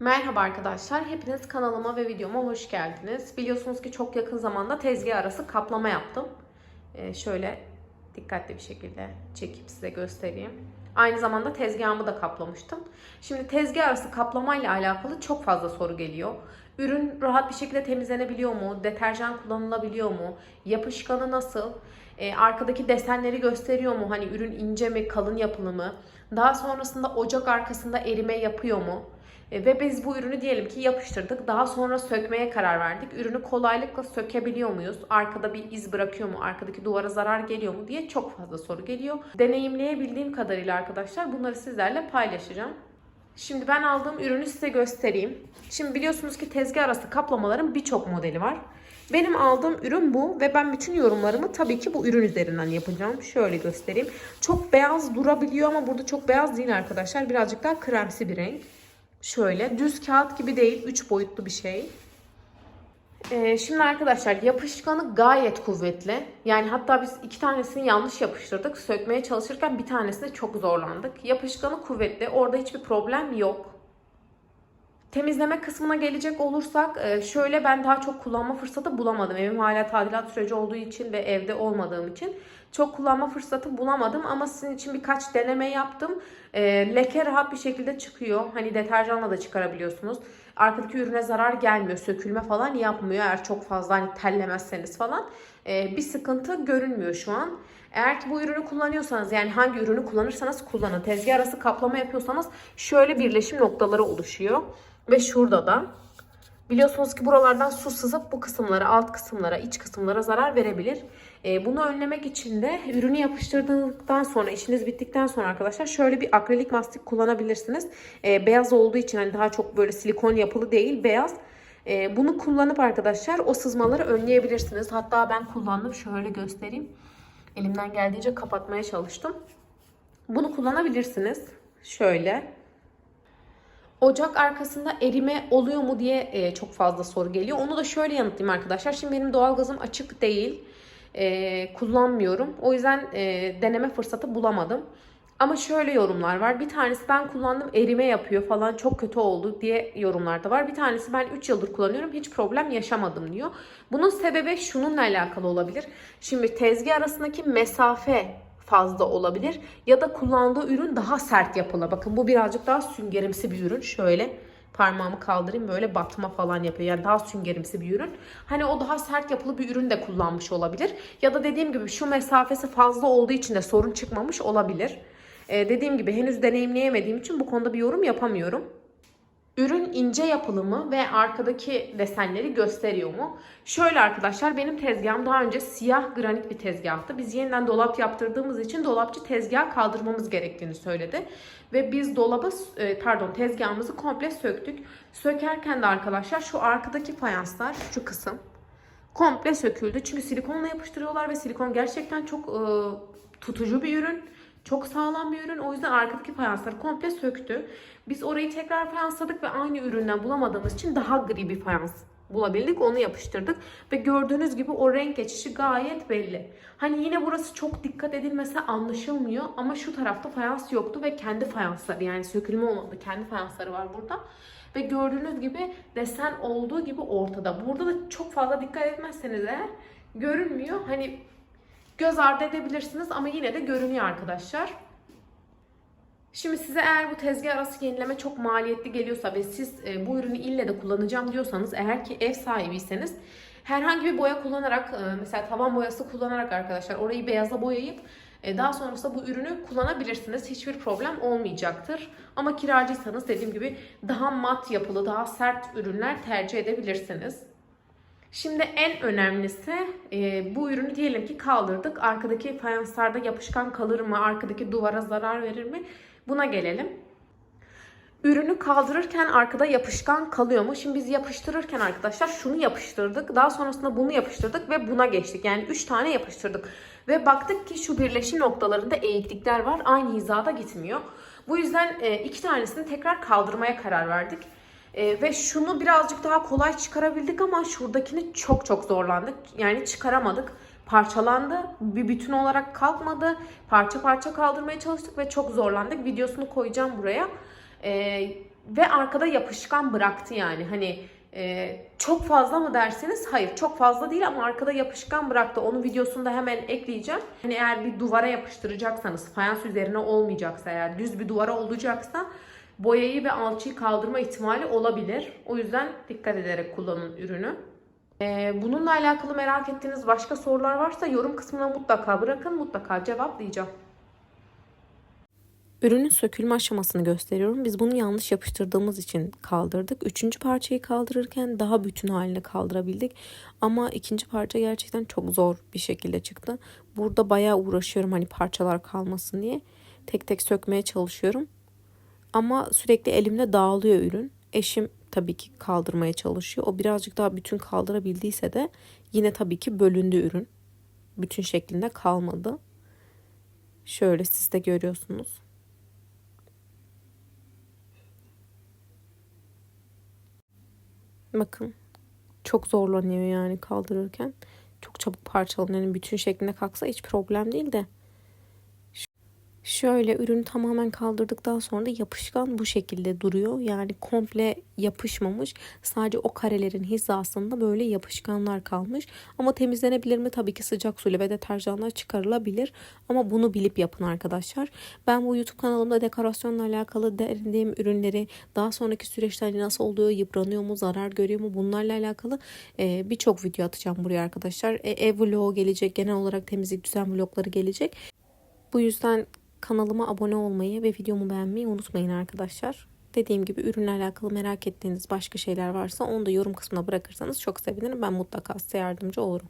Merhaba arkadaşlar. Hepiniz kanalıma ve videoma hoş geldiniz. Biliyorsunuz ki çok yakın zamanda tezgah arası kaplama yaptım. Ee, şöyle dikkatli bir şekilde çekip size göstereyim. Aynı zamanda tezgahımı da kaplamıştım. Şimdi tezgah arası kaplamayla alakalı çok fazla soru geliyor. Ürün rahat bir şekilde temizlenebiliyor mu? Deterjan kullanılabiliyor mu? Yapışkanı nasıl? Ee, arkadaki desenleri gösteriyor mu? Hani ürün ince mi, kalın yapılı mı? Daha sonrasında ocak arkasında erime yapıyor mu? E, Ve biz bu ürünü diyelim ki yapıştırdık. Daha sonra sökmeye karar verdik. Ürünü kolaylıkla sökebiliyor muyuz? Arkada bir iz bırakıyor mu? Arkadaki duvara zarar geliyor mu diye çok fazla soru geliyor. Deneyimleyebildiğim kadarıyla arkadaşlar bunları sizlerle paylaşacağım. Şimdi ben aldığım ürünü size göstereyim. Şimdi biliyorsunuz ki tezgah arası kaplamaların birçok modeli var. Benim aldığım ürün bu ve ben bütün yorumlarımı tabii ki bu ürün üzerinden yapacağım. Şöyle göstereyim. Çok beyaz durabiliyor ama burada çok beyaz değil arkadaşlar. Birazcık daha kremsi bir renk. Şöyle düz kağıt gibi değil, 3 boyutlu bir şey. Ee, şimdi arkadaşlar yapışkanı gayet kuvvetli. Yani hatta biz iki tanesini yanlış yapıştırdık. Sökmeye çalışırken bir tanesinde çok zorlandık. Yapışkanı kuvvetli. Orada hiçbir problem yok. Temizleme kısmına gelecek olursak e, şöyle ben daha çok kullanma fırsatı bulamadım. Evim hala tadilat süreci olduğu için ve evde olmadığım için çok kullanma fırsatı bulamadım ama sizin için birkaç deneme yaptım. E, leke rahat bir şekilde çıkıyor. Hani deterjanla da çıkarabiliyorsunuz. Arkadaki ürüne zarar gelmiyor. Sökülme falan yapmıyor eğer çok fazla hani tellemezseniz falan. E, bir sıkıntı görünmüyor şu an. Eğer ki bu ürünü kullanıyorsanız yani hangi ürünü kullanırsanız kullanın. Tezgah arası kaplama yapıyorsanız şöyle birleşim noktaları oluşuyor. Ve şurada da biliyorsunuz ki buralardan su sızıp bu kısımlara, alt kısımlara, iç kısımlara zarar verebilir. Ee, bunu önlemek için de ürünü yapıştırdıktan sonra, işiniz bittikten sonra arkadaşlar şöyle bir akrilik mastik kullanabilirsiniz. Ee, beyaz olduğu için hani daha çok böyle silikon yapılı değil, beyaz. Ee, bunu kullanıp arkadaşlar o sızmaları önleyebilirsiniz. Hatta ben kullandım. Şöyle göstereyim. Elimden geldiğince kapatmaya çalıştım. Bunu kullanabilirsiniz. Şöyle. Ocak arkasında erime oluyor mu diye e, çok fazla soru geliyor. Onu da şöyle yanıtlayayım arkadaşlar. Şimdi benim doğalgazım açık değil. E, kullanmıyorum. O yüzden e, deneme fırsatı bulamadım. Ama şöyle yorumlar var. Bir tanesi ben kullandım erime yapıyor falan çok kötü oldu diye yorumlar da var. Bir tanesi ben 3 yıldır kullanıyorum hiç problem yaşamadım diyor. Bunun sebebi şununla alakalı olabilir. Şimdi tezgah arasındaki mesafe fazla olabilir. Ya da kullandığı ürün daha sert yapılı. Bakın bu birazcık daha süngerimsi bir ürün. Şöyle parmağımı kaldırayım böyle batma falan yapıyor. Yani daha süngerimsi bir ürün. Hani o daha sert yapılı bir ürün de kullanmış olabilir. Ya da dediğim gibi şu mesafesi fazla olduğu için de sorun çıkmamış olabilir. Ee, dediğim gibi henüz deneyimleyemediğim için bu konuda bir yorum yapamıyorum. Ürün ince yapılı mı ve arkadaki desenleri gösteriyor mu? Şöyle arkadaşlar benim tezgahım daha önce siyah granit bir tezgahtı. Biz yeniden dolap yaptırdığımız için dolapçı tezgahı kaldırmamız gerektiğini söyledi. Ve biz dolabı e, pardon tezgahımızı komple söktük. Sökerken de arkadaşlar şu arkadaki fayanslar şu kısım komple söküldü. Çünkü silikonla yapıştırıyorlar ve silikon gerçekten çok e, tutucu bir ürün. Çok sağlam bir ürün. O yüzden arkadaki fayansları komple söktü. Biz orayı tekrar fayansladık ve aynı üründen bulamadığımız için daha gri bir fayans bulabildik. Onu yapıştırdık. Ve gördüğünüz gibi o renk geçişi gayet belli. Hani yine burası çok dikkat edilmese anlaşılmıyor. Ama şu tarafta fayans yoktu ve kendi fayansları yani sökülme olmadı. Kendi fayansları var burada. Ve gördüğünüz gibi desen olduğu gibi ortada. Burada da çok fazla dikkat etmezseniz eğer görünmüyor. Hani göz ardı edebilirsiniz ama yine de görünüyor arkadaşlar. Şimdi size eğer bu tezgah arası yenileme çok maliyetli geliyorsa ve siz e, bu ürünü ille de kullanacağım diyorsanız eğer ki ev sahibiyseniz herhangi bir boya kullanarak e, mesela tavan boyası kullanarak arkadaşlar orayı beyaza boyayıp e, daha sonrasında bu ürünü kullanabilirsiniz. Hiçbir problem olmayacaktır. Ama kiracıysanız dediğim gibi daha mat yapılı, daha sert ürünler tercih edebilirsiniz. Şimdi en önemlisi e, bu ürünü diyelim ki kaldırdık. Arkadaki fayanslarda yapışkan kalır mı? Arkadaki duvara zarar verir mi? Buna gelelim. Ürünü kaldırırken arkada yapışkan kalıyor mu? Şimdi biz yapıştırırken arkadaşlar şunu yapıştırdık. Daha sonrasında bunu yapıştırdık ve buna geçtik. Yani 3 tane yapıştırdık. Ve baktık ki şu birleşim noktalarında eğiklikler var. Aynı hizada gitmiyor. Bu yüzden e, iki tanesini tekrar kaldırmaya karar verdik. E, ve şunu birazcık daha kolay çıkarabildik ama şuradakini çok çok zorlandık. Yani çıkaramadık. Parçalandı. Bir bütün olarak kalkmadı. Parça parça kaldırmaya çalıştık ve çok zorlandık. Videosunu koyacağım buraya. E, ve arkada yapışkan bıraktı yani. Hani e, çok fazla mı derseniz hayır çok fazla değil ama arkada yapışkan bıraktı. Onun videosunu da hemen ekleyeceğim. Hani eğer bir duvara yapıştıracaksanız fayans üzerine olmayacaksa eğer düz bir duvara olacaksa boyayı ve alçıyı kaldırma ihtimali olabilir. O yüzden dikkat ederek kullanın ürünü. Ee, bununla alakalı merak ettiğiniz başka sorular varsa yorum kısmına mutlaka bırakın. Mutlaka cevaplayacağım. Ürünün sökülme aşamasını gösteriyorum. Biz bunu yanlış yapıştırdığımız için kaldırdık. Üçüncü parçayı kaldırırken daha bütün haline kaldırabildik. Ama ikinci parça gerçekten çok zor bir şekilde çıktı. Burada bayağı uğraşıyorum hani parçalar kalmasın diye. Tek tek sökmeye çalışıyorum. Ama sürekli elimde dağılıyor ürün. Eşim tabii ki kaldırmaya çalışıyor. O birazcık daha bütün kaldırabildiyse de yine tabii ki bölündü ürün. Bütün şeklinde kalmadı. Şöyle siz de görüyorsunuz. Bakın çok zorlanıyor yani kaldırırken. Çok çabuk parçalanıyor. Yani bütün şeklinde kalksa hiç problem değil de. Şöyle ürünü tamamen kaldırdıktan sonra da yapışkan bu şekilde duruyor. Yani komple yapışmamış. Sadece o karelerin hizasında böyle yapışkanlar kalmış. Ama temizlenebilir mi? Tabii ki sıcak suyla ve deterjanla çıkarılabilir. Ama bunu bilip yapın arkadaşlar. Ben bu YouTube kanalımda dekorasyonla alakalı denediğim ürünleri daha sonraki süreçte hani nasıl oluyor, yıpranıyor mu, zarar görüyor mu bunlarla alakalı e, birçok video atacağım buraya arkadaşlar. E, ev vlogu gelecek. Genel olarak temizlik düzen vlogları gelecek. Bu yüzden kanalıma abone olmayı ve videomu beğenmeyi unutmayın arkadaşlar. Dediğim gibi ürünle alakalı merak ettiğiniz başka şeyler varsa onu da yorum kısmına bırakırsanız çok sevinirim. Ben mutlaka size yardımcı olurum.